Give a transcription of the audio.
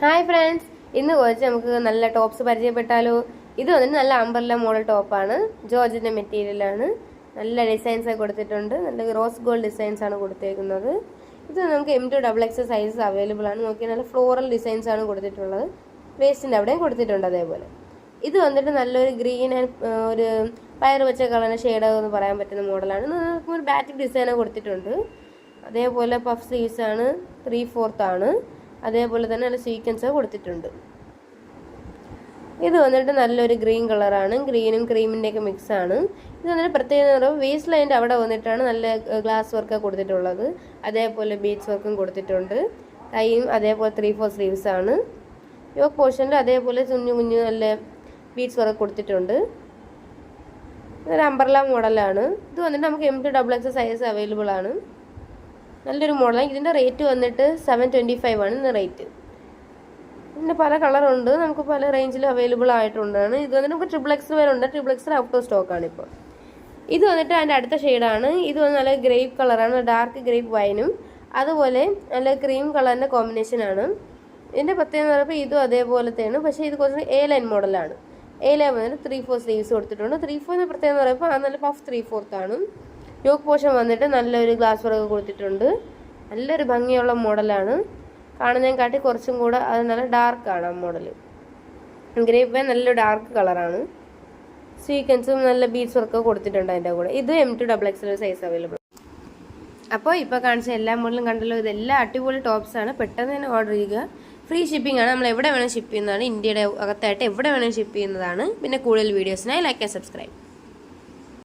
Hi friends ഇന്ന് കുറച്ച് നമുക്ക് നല്ല ടോപ്സ് പരിചയപ്പെട്ടാലോ? ഇത് വന്നിട്ട് നല്ല അമ്പർല മോഡൽ ടോപ്പാണ് ജോർജിന്റെ മെറ്റീരിയലാണ് നല്ല ഡിസൈൻസ് കൊടുത്തിട്ടുണ്ട്. നല്ല റോസ് ഗോൾഡ് ഡിസൈൻസ് ആണ് കൊടുത്തേക്കുന്നത്. ഇത് നമുക്ക് M to double X size available ആണ്. നോക്കിയാൽ നല്ല ഫ്ലോറൽ ഡിസൈൻസ് ആണ് കൊടുത്തിട്ടുള്ളത്. വേസ്റ്റിന്റെ അവിടെയും കൊടുത്തിട്ടുണ്ട് അതേപോലെ. ഇത് വന്നിട്ട് നല്ലൊരു ഗ്രീൻ ആൻഡ് ഒരു പയർ വെച്ച കളറിന് ഷെയ്ഡ് എന്ന് പറയാൻ പറ്റുന്ന മോഡലാണ് നമുക്ക് ഒരു ബാറ്റിക് ഡിസൈനാണ് കൊടുത്തിട്ടുണ്ട്. അതേപോലെ പഫ് സ്ലീവ്സ് ആണ്. ത്രീ ഫോർത്ത് ആണ്. അതേപോലെ തന്നെ നല്ല സീക്വൻസ് കൊടുത്തിട്ടുണ്ട്. ഇത് വന്നിട്ട് നല്ലൊരു ഗ്രീൻ കളറാണ് ഗ്രീനും ക്രീമിന്റെയൊക്കെ മിക്സാണ് ഇത് വന്നിട്ട് പ്രത്യേകത വേസ്റ്റ് ലൈന്റെ അവിടെ വന്നിട്ടാണ് നല്ല ഗ്ലാസ് വർക്ക് കൊടുത്തിട്ടുള്ളത്. അതേപോലെ ബീച്ച് വർക്കും കൊടുത്തിട്ടുണ്ട്. കൈയും അതേപോലെ ത്രീ ഫോർ സ്ലീവ്സ് ആണ്. യോക്ക് പോർഷനിൽ അതേപോലെ കുഞ്ഞു കുഞ്ഞു നല്ല ബീച്ച് വർക്ക് കൊടുത്തിട്ടുണ്ട്. ഒരു അംബർല മോഡലാണ് ഇത് വന്നിട്ട് നമുക്ക് M to double X size available ആണ്. നല്ലൊരു മോഡലാണ് ഇതിന്റെ റേറ്റ് വന്നിട്ട് സെവൻ ട്വന്റി ഫൈവ് ആണ് ഇതിന്റെ റേറ്റ്. ഇതിന്റെ പല കളറുണ്ട്. നമുക്ക് പല റേഞ്ചിൽ അവൈലബിൾ ആയിട്ടുണ്ടാണ്. ഇത് വന്നിട്ട് നമുക്ക് ട്രിപ്പിൾ എക്സ് വരെ ഉണ്ട്. ട്രിപ്പിൾ എക്സ് ഔട്ട് ഓഫ് സ്റ്റോക്കാണ് ഇപ്പോൾ ഇത് വന്നിട്ട് അതിന്റെ അടുത്ത ഷെയ്ഡാണ് ഇത് വന്ന് നല്ല ഗ്രേപ്പ് കളറാണ് ഡാർക്ക് ഗ്രേപ്പ് വൈനും അതുപോലെ നല്ല ക്രീം കളറിന്റെ കോമ്പിനേഷനാണ് ഇതിന്റെ പ്രത്യേകത എന്ന് പറയുമ്പോൾ ഇതും അതേപോലത്തെയാണ് പക്ഷേ ഇത് കുറച്ച് എ ലൈൻ മോഡലാണ് എ ലൈൻ വന്നിട്ട് ത്രീ ഫോർ സ്ലീവ്സ് കൊടുത്തിട്ടുണ്ട്. ത്രീ ഫോറിന്റെ പ്രത്യേകത എന്ന് പറയുമ്പോൾ അത് നല്ല പഫ് ത്രീ ഫോർത്ത് ആണ്. യോക്ക് പോഷൻ വന്നിട്ട് നല്ലൊരു ഗ്ലാസ് വർക്ക് കൊടുത്തിട്ടുണ്ട്. നല്ലൊരു ഭംഗിയുള്ള മോഡലാണ്. കാണുന്നതിനെക്കാട്ടി കുറച്ചും കൂടെ അത് നല്ല ഡാർക്കാണ് ആ മോഡൽ ഗ്രേപ്പ് നല്ല ഡാർക്ക് കളറാണ് സീക്വൻസും നല്ല ബീഡ്സ് വർക്ക് കൊടുത്തിട്ടുണ്ട് അതിന്റെ കൂടെ. ഇത് M to double X size available അപ്പോൾ ഇപ്പോൾ കാണിച്ച എല്ലാ മോഡലും കണ്ടല്ലോ ഇതെല്ലാം അടിപൊളി ടോപ്സാണ് പെട്ടെന്ന് തന്നെ ഓർഡർ ചെയ്യുക. ഫ്രീ ഷിപ്പിംഗ് ആണ്. നമ്മൾ എവിടെ വേണം ഷിപ്പ് ചെയ്യുന്നതാണ്. ഇന്ത്യയുടെ അകത്തായിട്ട് എവിടെ വേണം ഷിപ്പ് ചെയ്യുന്നതാണ്. പിന്നെ കൂടുതൽ വീഡിയോസിനായി ലൈക്ക് ആൻഡ് സബ്സ്ക്രൈബ്